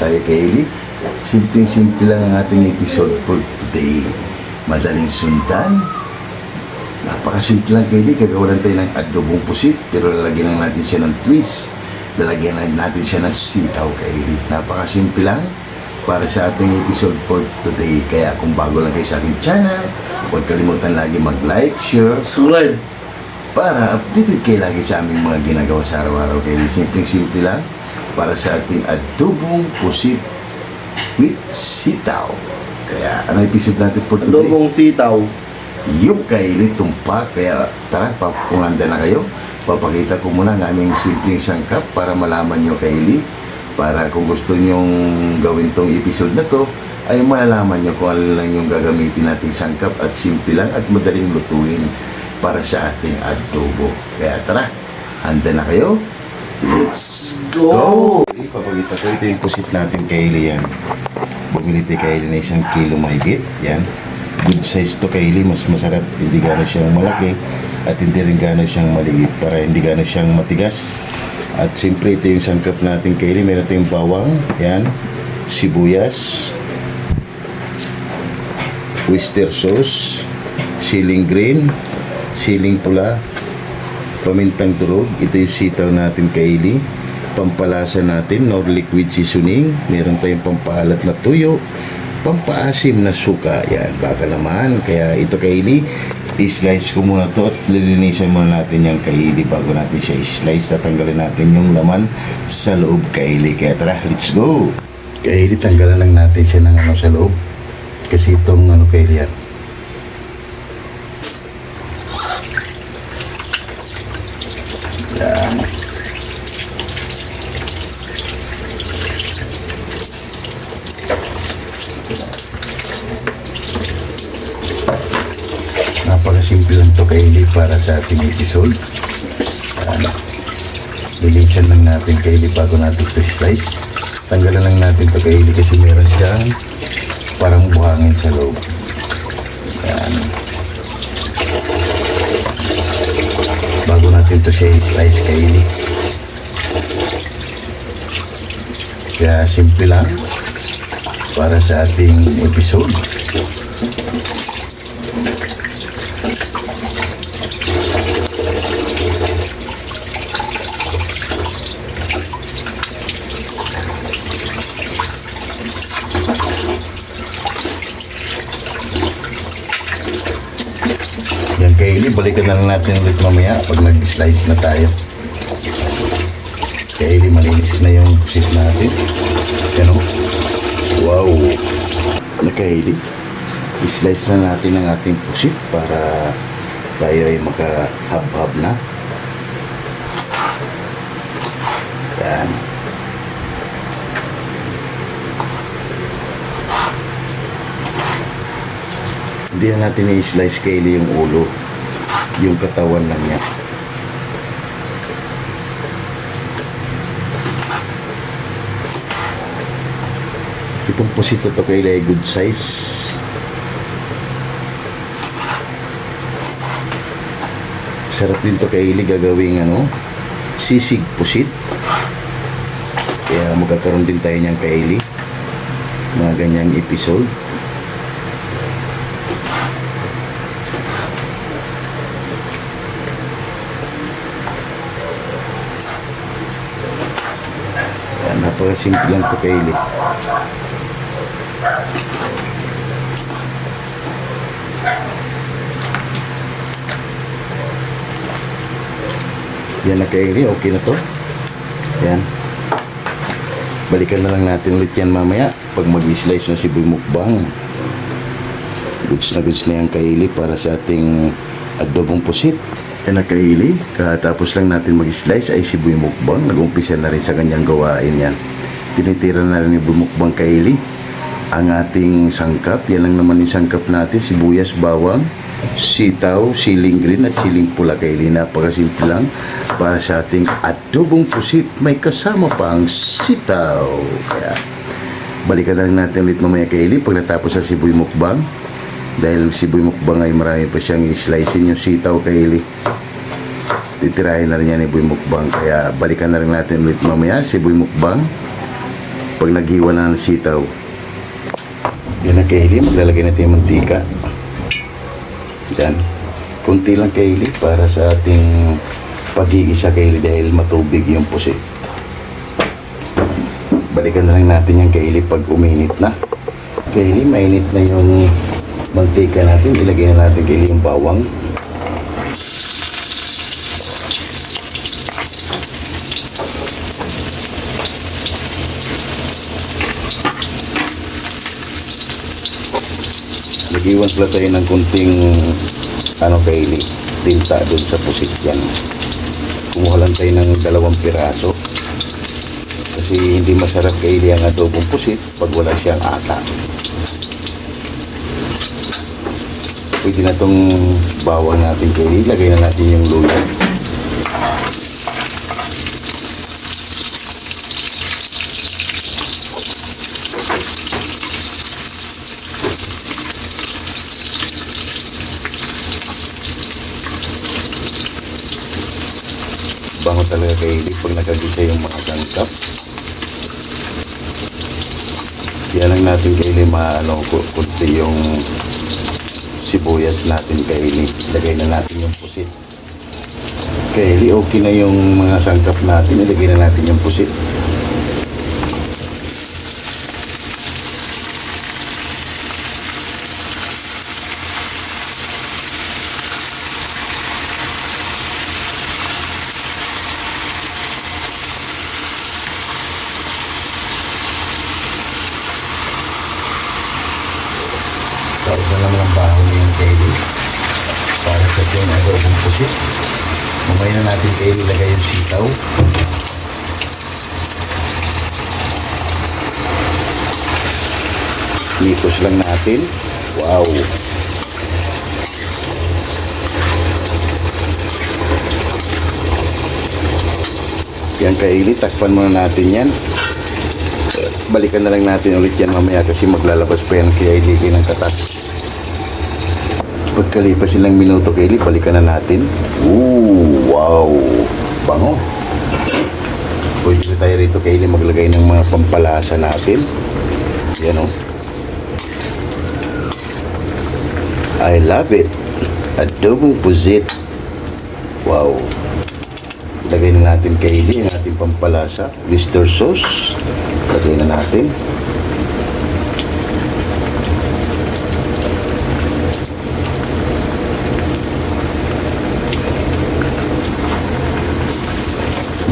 tayo kay Eli. Simpleng-simple lang ang ating episode for today. Madaling sundan. Napakasimple lang kay Eli. Gagawalan tayo ng adobong pusit. Pero lalagyan lang natin siya ng twist. Lalagyan lang natin siya ng sitaw kay Eli. Napakasimple lang para sa ating episode for today. Kaya kung bago lang kayo sa aking channel, huwag kalimutan lagi mag-like, share, Subscribe. para updated kayo lagi sa aming mga ginagawa sa araw-araw. Kaya simpleng-simple lang para sa ating adobong pusit with sitaw. Kaya ano episode natin for today? Adobong sitaw. Yung kaili tumpak. Kaya tara, pa, kung handa na kayo, papakita ko muna ang aming simpleng sangkap para malaman nyo kaili. Para kung gusto nyong gawin tong episode na to, ay malalaman nyo kung ano lang yung gagamitin nating sangkap at simple lang at madaling lutuin para sa ating adobo. Kaya tara, handa na kayo? Let's go! Papagita ko, ito yung pusit natin kaili yan. Bumili tayo kaili na isang kilo mahigit. Yan. Good size to kaili. Mas masarap. Hindi gano'n siyang malaki. At hindi rin gano'n siyang maliit. Para hindi gano'n siyang matigas. At siyempre ito yung sangkap natin kaili. Meron tayong bawang. Yan. Sibuyas. Oyster sauce. Siling green. Siling pula. Pamintang durog. Ito yung sitaw natin kaili pampalasa natin, no liquid seasoning. Meron tayong pampalat na tuyo, pampaasim na suka. Yan, baka naman. Kaya ito kaili, i-slice ko muna to at lilinisan muna natin yung kaili bago natin siya i-slice. Tatanggalin natin yung laman sa loob kaili. Kaya tara, let's go! Kaili, tanggalan lang natin siya ng ano sa loob. Kasi itong ano kaili. Yan. Napakasimple lang to kaili para sa ating episode. Ano, Lilisan lang natin kaili bago natin ito slice. Tanggalan lang natin to kaili kasi meron siyang parang buhangin sa loob. Yan. Bago natin to siya i-slice kaili. Kaya simple lang para sa ating episode. Yan kay Eli, balikan na lang natin ulit mamaya pag nag-slice na tayo. Kay Eli, malinis na yung pusit natin. Wow! Ano kay Eli? I-slice na natin ang ating pusit para tayo ay makahab-hab na. Yan. Hindi na natin i-slice kay Eli yung ulo. Yung katawan lang niya. Itong pusito to kay good size. Sarap din to kay Eli gagawing ano, sisig pusit. Kaya magkakaroon din tayo niyan kay Eli. Mga ganyang episode. Yan, napakasimple lang ito kay Eli. Yan na kay okay na to. Yan. Balikan na lang natin ulit yan mamaya pag mag-slice ng siboy mukbang. Goods na goods na yan kay para sa ating adobong pusit. Yan na kay Eli, katapos lang natin mag-slice ay siboy mukbang. Nag-umpisa na rin sa kanyang gawain yan. Tinitira na rin ni Bumukbang kay Eli ang ating sangkap. Yan lang naman yung sangkap natin, sibuyas, bawang, sitaw, siling green at siling pula kay Eli. Napakasimple lang para sa ating adobong pusit. May kasama pa ang sitaw. Kaya balikan na rin natin ulit mamaya kay Eli pag natapos sa siboy mukbang. Dahil siboy mukbang ay marami pa siyang i-slicein yung sitaw kay Eli. Titirahin na rin yan ni Boy Mukbang. Kaya balikan na rin natin ulit mamaya si Boy Mukbang. pag naghiwa na ng sitaw. Yan na Kaylee, maglalagay natin yung mantika. Yan. Kunti lang Kaylee para sa ating pag-iisa Kaylee dahil matubig yung pusit. Balikan na lang natin yung Kaylee pag uminit na. Kaylee, mainit na yung mantika natin. Ilagay na natin Kaylee yung bawang. Nag-iwan pala tayo ng kunting ano Kaylee, tinta doon sa pusit yan. Kumuha lang tayo ng dalawang piraso. Kasi hindi masarap Kaylee ang adobong pusit pag wala siyang ata. Pwede na itong bawang natin Kaylee. Lagay na natin yung luya. Bango talaga Kaylee pag nakagisa yung mga sangkap. Yan lang natin Kaylee maano ku- kunti yung sibuyas natin Kaylee. Lagay na natin yung pusit. Kaylee, okay na yung mga sangkap natin. Ilagay na natin yung pusit. Tapos na naman ang Kaylee. Para sa yung adobong pusit. Mamaya na natin Kaylee lagay yung sitaw. Mikos lang natin. Wow! Yan Kaylee, takpan muna natin yan. Balikan na lang natin ulit yan mamaya kasi maglalabas pa yan kay Kaylee ng katas. Pagkalipas ilang minuto Kaylee, balikan na natin. Ooh, wow! Bango! Pwede tayo rito Kaylee maglagay ng mga pampalasa natin. Yan o. I love it. Adobong puzit. Wow. Lagay na natin Kaylee ang ating pampalasa. Oyster sauce. Lagay na natin.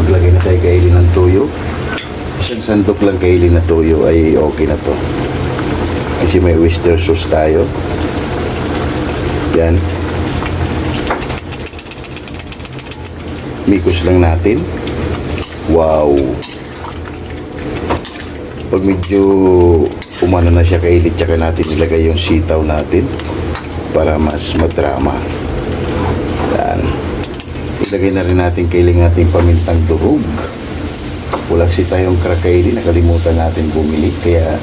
Maglagay na tayo Kaylee ng tuyo. Isang sandok lang Kaylee na tuyo ay okay na to. Kasi may oyster sauce tayo. Yan. Mikos lang natin. Wow. Pag medyo umano na siya kailit, tsaka natin ilagay yung sitaw natin para mas madrama. Yan. Ilagay na rin natin kailing natin pamintang durog. Wala kasi tayong krakaili, nakalimutan natin bumili. Kaya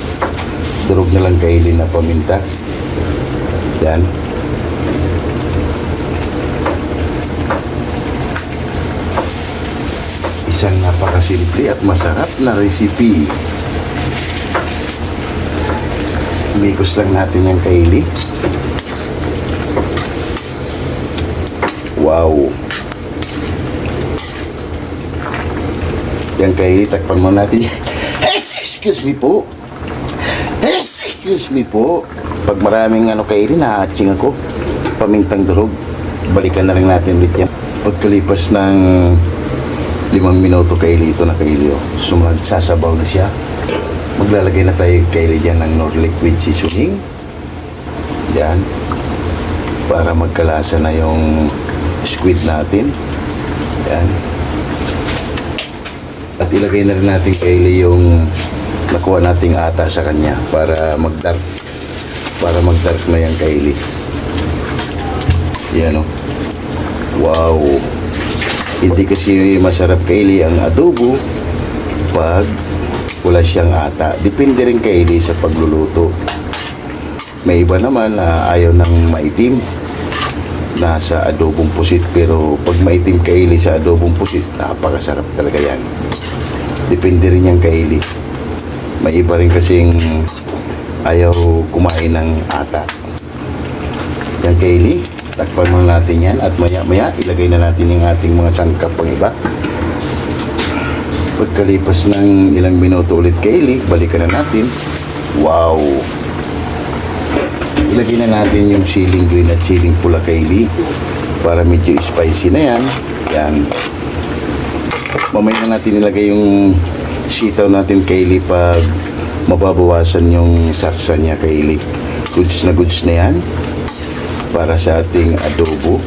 durog na lang kaili na paminta. Yan. Isang napakasimple at masarap na recipe. Mikos lang natin yung kaili. Wow. Yung kaili, takpan mo natin. Excuse me po. Excuse me po. Pag maraming ano kaili, nahatsing ako. Pamintang durog. Balikan na rin natin ulit yan. Pagkalipas ng limang minuto kaili ito na kaili. Oh. So magsasabaw na siya. Maglalagay na tayo kaili dyan ng Nor Liquid Seasoning. Yan. Para magkalasa na yung squid natin. Yan. At ilagay na rin natin kaili yung nakuha nating ata sa kanya para mag-dark para mag-dark na yung kaili. Yan oh. Wow. Hindi kasi masarap kaili ang adobo pag wala siyang ata. Depende rin kaili sa pagluluto. May iba naman na ayaw ng maitim nasa adobong pusit pero pag maitim kaili sa adobong pusit napakasarap talaga yan depende rin yan kaili May iba rin kasing ayaw kumain ng ata. Yan, Kaylee. Takpan muna natin yan at maya-maya ilagay na natin yung ating mga sangkap pang iba. Pagkalipas ng ilang minuto ulit, Kaylee, balikan na natin. Wow! Ilagay na natin yung siling green at siling pula, Kaylee. Para medyo spicy na yan. Yan. Mamaya na natin ilagay yung sitaw natin, Kaylee, pag mababawasan yung sarsa niya, Kaylee. Goods na goods na yan para sa ating adobo.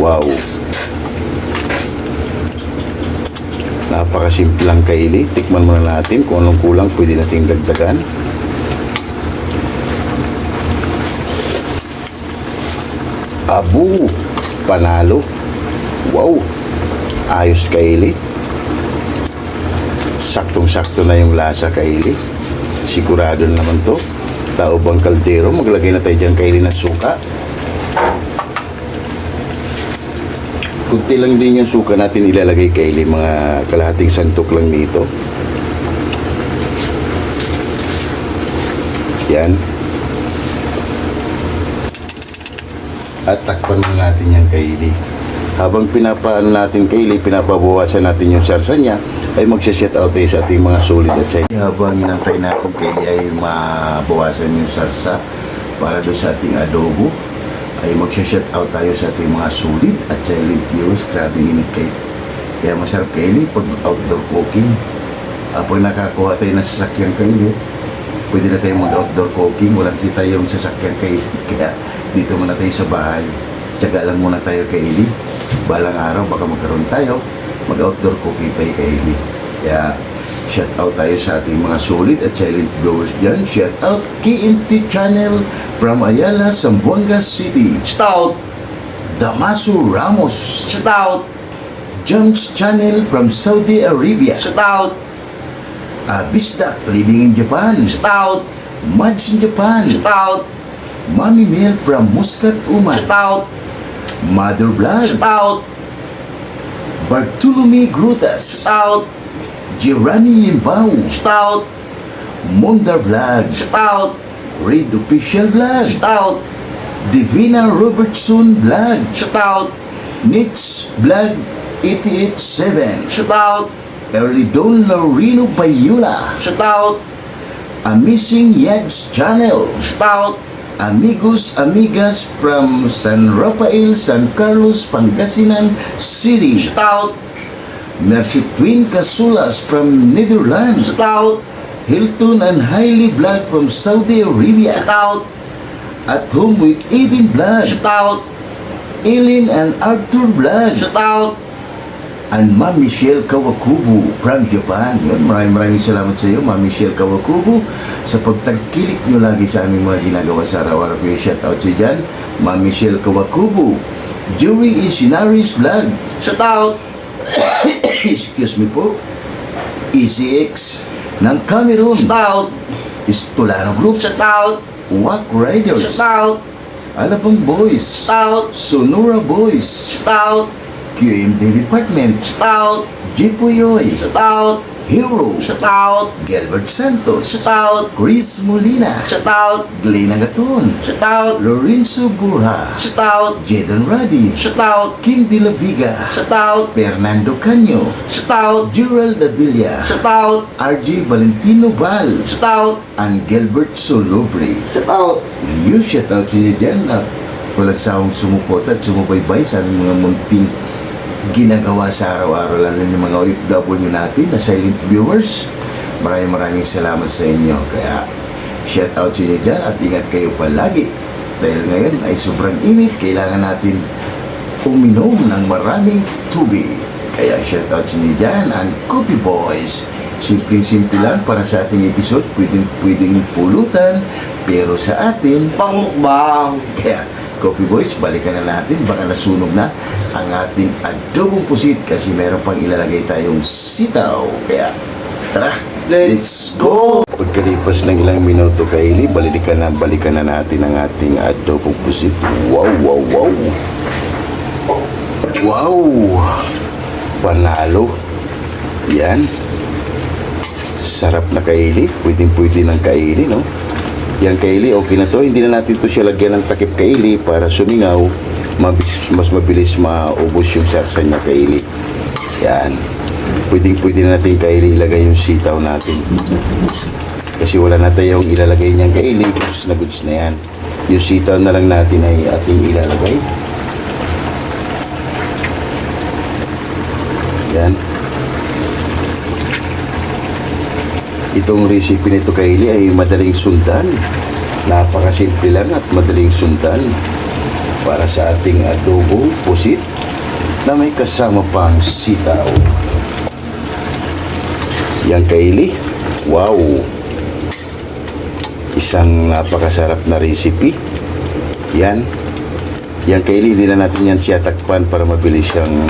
Wow! Napakasimple lang kaili. Tikman muna natin kung anong kulang pwede nating dagdagan. Abu! Panalo! Wow! Ayos kaili. Saktong-sakto na yung lasa kaili. Sigurado na naman to. Tao bang kaldero? Maglagay na tayo dyan kaili ng suka. Kunti lang din yung suka natin ilalagay kaili. Mga kalahating santok lang nito. Yan. At takpan na natin yan kaili. Habang pinapaano natin kaili, pinapabawasan natin yung sarsa niya, ay magsha-shout out tayo sa ating mga solid at side. Habang inantay natin kaili ay mabawasan yung sarsa para doon sa ating adobo, ay magsha-shout out tayo sa ating mga solid at silent viewers. Grabe init kayo. Kaya masarap kaili pag outdoor cooking. Uh, pag nakakuha tayo ng sasakyan kaili, pwede na tayong mag-outdoor cooking. Walang kasi tayong sasakyan kaili. Kaya dito muna tayo sa bahay. Tsaga lang muna tayo kaili. Balang araw, baka magkaroon tayo. Mag-outdoor cooking tayo kaili. Kaya shout out tayo sa ating mga solid at silent viewers dyan. Shout out KMT Channel from Ayala, Zamboanga City. Stout, Damaso Ramos. stout, Junks Channel from Saudi Arabia. Stout, Abisdak living in Japan. stout, Mads in Japan. stout, Mami Mel from Muscat, Oman. stout, Mother Blood. stout, Bartolome Grutas. stout, Girani Yimbao. stout, Monda Vlog. stout, Read Official Vlog. stout, Divina Robertson Vlog. stout, Nits Vlog 887. stout, Early Don Laurino Bayula. stout, Amazing Yags Channel. stout, Amigos, amigas from San Rafael, San Carlos, Pangasinan City. stout, Mercy Twin Casulas from Netherlands. stout, Hilton and Hailey Blood from Saudi Arabia. stout, At home with Eden Blood. stout, Eileen and Arthur Blood. stout, And Ma'am Michelle Kawakubo from Japan. Yun, maraming maraming salamat sa iyo, Ma'am Michelle Kawakubo, sa pagtangkilik nyo lagi sa aming mga ginagawa sa araw-araw. Kaya shout out sa dyan, Ma'am Michelle Kawakubo. Jury Isinaris Vlog. stout, Excuse me po. ECX ng Cameroon. stout, Istolano Group. stout, Wack Riders. stout, Alabang Boys. stout, Sonora Boys. stout, QMD Department. stout, Jipuyoy. stout, Hero. stout, Gilbert Santos. stout, Chris Molina. stout, Glenn Agaton. stout, Lorenzo Burha. stout, Jedon Radi. stout, Kim De La Viga. stout, Fernando Canyo. stout, Gerald Davilla. stout, RJ Valentino Val. stout, and Gilbert Solobre. stout, You shout out sa inyo dyan na wala sawang sumuporta at sumubaybay sa aming mga munting ginagawa sa araw-araw lalo ng mga OFW natin na silent viewers. Maraming maraming salamat sa inyo. Kaya shout out sa inyo dyan at ingat kayo palagi. Dahil ngayon ay sobrang init, kailangan natin uminom ng maraming tubig. Kaya shout out sa inyo dyan and Coffee Boys. Simpleng-simple lang para sa ating episode, pwedeng, pwedeng pulutan, pero sa atin, pangmukbang, kaya, Coffee Boys, balikan na natin. Baka nasunog na ang ating adobong pusit kasi meron pang ilalagay tayong sitaw. Kaya, tara, let's go! Pagkalipas ng ilang minuto kaili, balikan na, balikan na natin ang ating adobong pusit. Wow, wow, wow! Wow! Panalo! Yan. Sarap na kaili. Pwedeng pwede ng kaili, no? Yan kaili, okay na to. Hindi na natin to siya lagyan ng takip kaili para sumingaw. Mabis, mas mabilis maubos yung sarsa niya kaili. Yan. Pwedeng pwede na natin kaili ilagay yung sitaw natin. Kasi wala na tayong ilalagay niyang kaili. Goods na goods na yan. Yung sitaw na lang natin ay ating ilalagay. Yan. Itong recipe nito kaili ay madaling sundan. Napakasimple lang at madaling sundan para sa ating adobo pusit na may kasama pang sitaw. Yan kaili. Wow! Isang napakasarap na recipe. Yan. Yan kaili, hindi na natin yan siya para mabilis siyang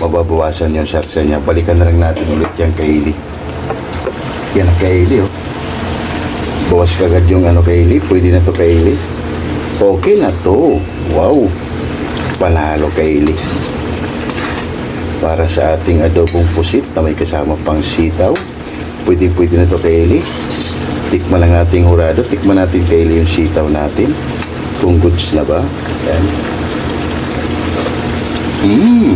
mababawasan yung sarsa niya. Balikan na lang natin ulit yung kaili. Yan ang kaili, oh. Bawas kagad yung ano kaili. Pwede na to kaili. Okay na to. Wow. Panalo kaili. Para sa ating adobong pusit na may kasama pang sitaw. Pwede pwede na to kaili. Tikman lang ating hurado. Tikman natin kaili yung sitaw natin. Kung goods na ba. Yan. Mmm.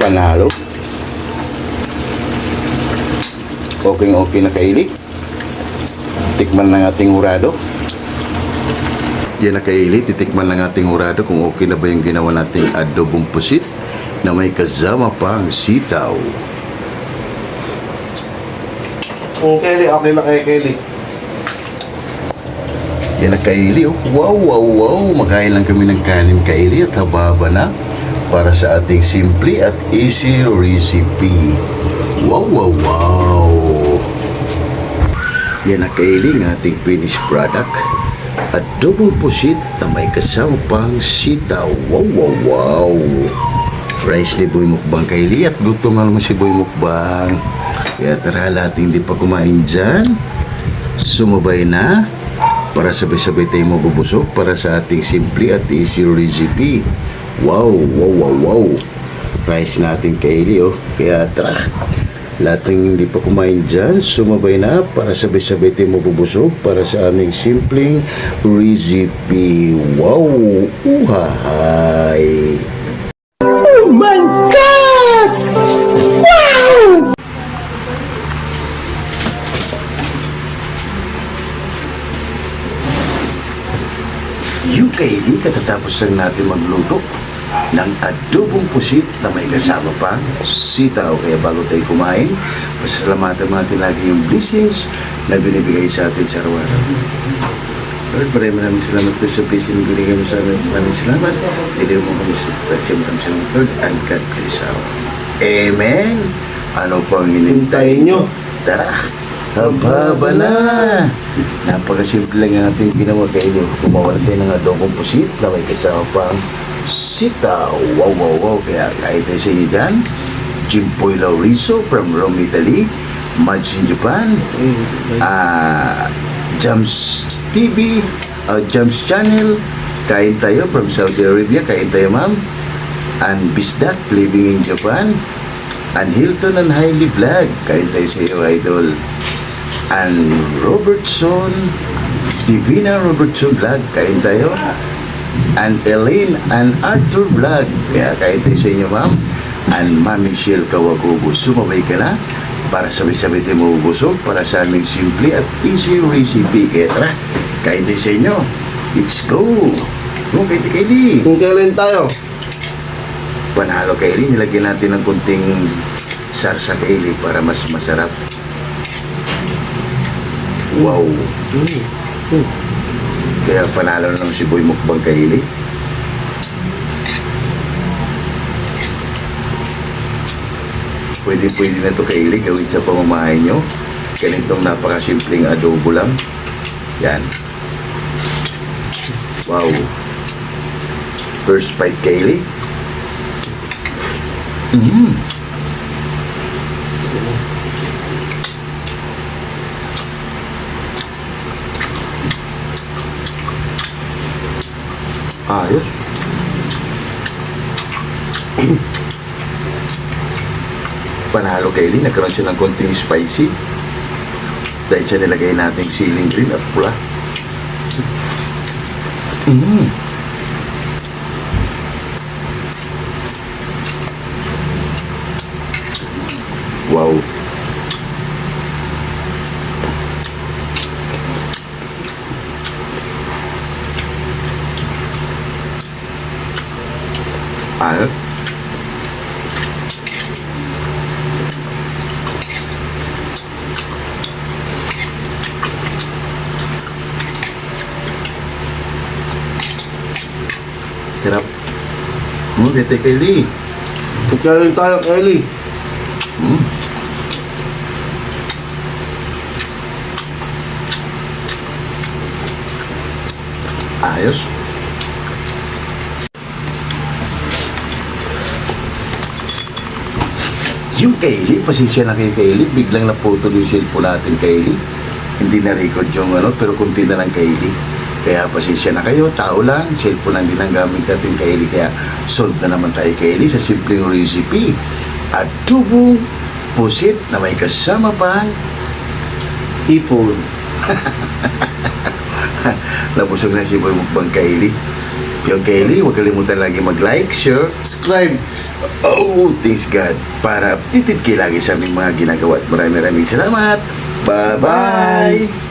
Panalo. Okay okay na kaili. Tikman lang ating hurado. Yan na kaili, titikman lang ating hurado kung okay na ba yung ginawa nating adobong pusit na may kasama pang sitaw. Kung Kelly, okay na kay Kelly. Yan na kaili, oh. Wow, wow, wow. Makain lang kami ng kanin kaili at hababa na para sa ating simple at easy recipe. Wow, wow, wow. Yan na kaili ng ating finished product. Adobong pusit na may kasama pang sitaw. Wow, wow, wow. Rice ni Boy Mukbang kaili at gutom na naman si Boy Mukbang. Kaya tara lahat hindi pa kumain dyan. Sumabay na para sabay-sabay tayo mabubusog para sa ating simple at easy recipe. Wow, wow, wow, wow. Rice natin kaili oh. Kaya tara, lahat ng hindi pa kumain dyan, sumabay na para sabay-sabay tayo mabubusog para sa aming simpleng recipe. Wow, uhahay. Yung kaili, katatapos lang natin magluto ng adobong pusit na may kasama pang sitaw. Kaya bago tayo kumain, pasalamatan natin lagi yung blessings na binibigay sa atin sa araw-araw. Lord, maraming maraming salamat po sa blessing na binigay mo sa amin. Maraming salamat. Hindi mo kami sa. Maraming salamat, Lord. And God bless us. Amen. Ano pang hinintay nyo? Tara! Hababa na! Napakasimple lang ang ating ginawa kayo. Gumawa natin ng adobong pusit na may kasama pang sitaw. Wow, wow, wow. Kaya kahit sa inyo dyan, Jimpoy Laurizo from Rome, Italy, Mads in Japan, ah, Jams TV, uh, Jams Channel, kain tayo from Saudi Arabia, kain tayo ma'am, and Bisdak living in Japan, and Hilton and Hailey Vlog, kain tayo sa iyo idol, and Robertson, Divina Robertson Vlog, kain tayo, and Elaine and Arthur Vlog, kaya tayo sa inyo ma'am, and Ma'am Michelle Kawagubo, sumabay ka na, para sabay-sabay tayo mabubusog para sa aming simple at easy recipe. Kaya tara, tayo sa inyo. Let's go! Kain tayo kaili. Kung kailan tayo? Panalo kaili, nilagyan natin ng kunting sarsa kaili para mas masarap. Wow! Kaya panalo na naman si Boy Mukbang kaili. Pwede pwede na ito kaili gawin sa pamamahay nyo. Ganitong napakasimpleng adobo lang. Yan. Wow. First bite kaili. Mm. Ayos. Panalo kay Lee, nagkaroon siya ng konting spicy. Dahil siya nilagay nating siling green at pula. Mm. Wow. Ayos. Sarap. Dito kay Lee. Challenge tayo, Kelly. Hmm. Ayos. Yung Kaylee, pasensya na kay Kaylee, biglang naputol yung cellphone natin Kaylee. Hindi na record yung ano, pero kunti na lang Kaylee. Kaya pasensya na kayo, tao lang, cellphone lang din ang gamit natin Kaylee. Kaya solve na naman tayo Kaylee sa simpleng recipe. At tubong pusit na may kasama pang ipon. Nabusog na si Boy Mukbang Kaylee. Yung Kaylee, huwag kalimutan lagi mag-like, share, Subscribe. Oh, thanks God. Para updated kayo lagi sa aming mga ginagawa maraming maraming salamat. Bye-bye.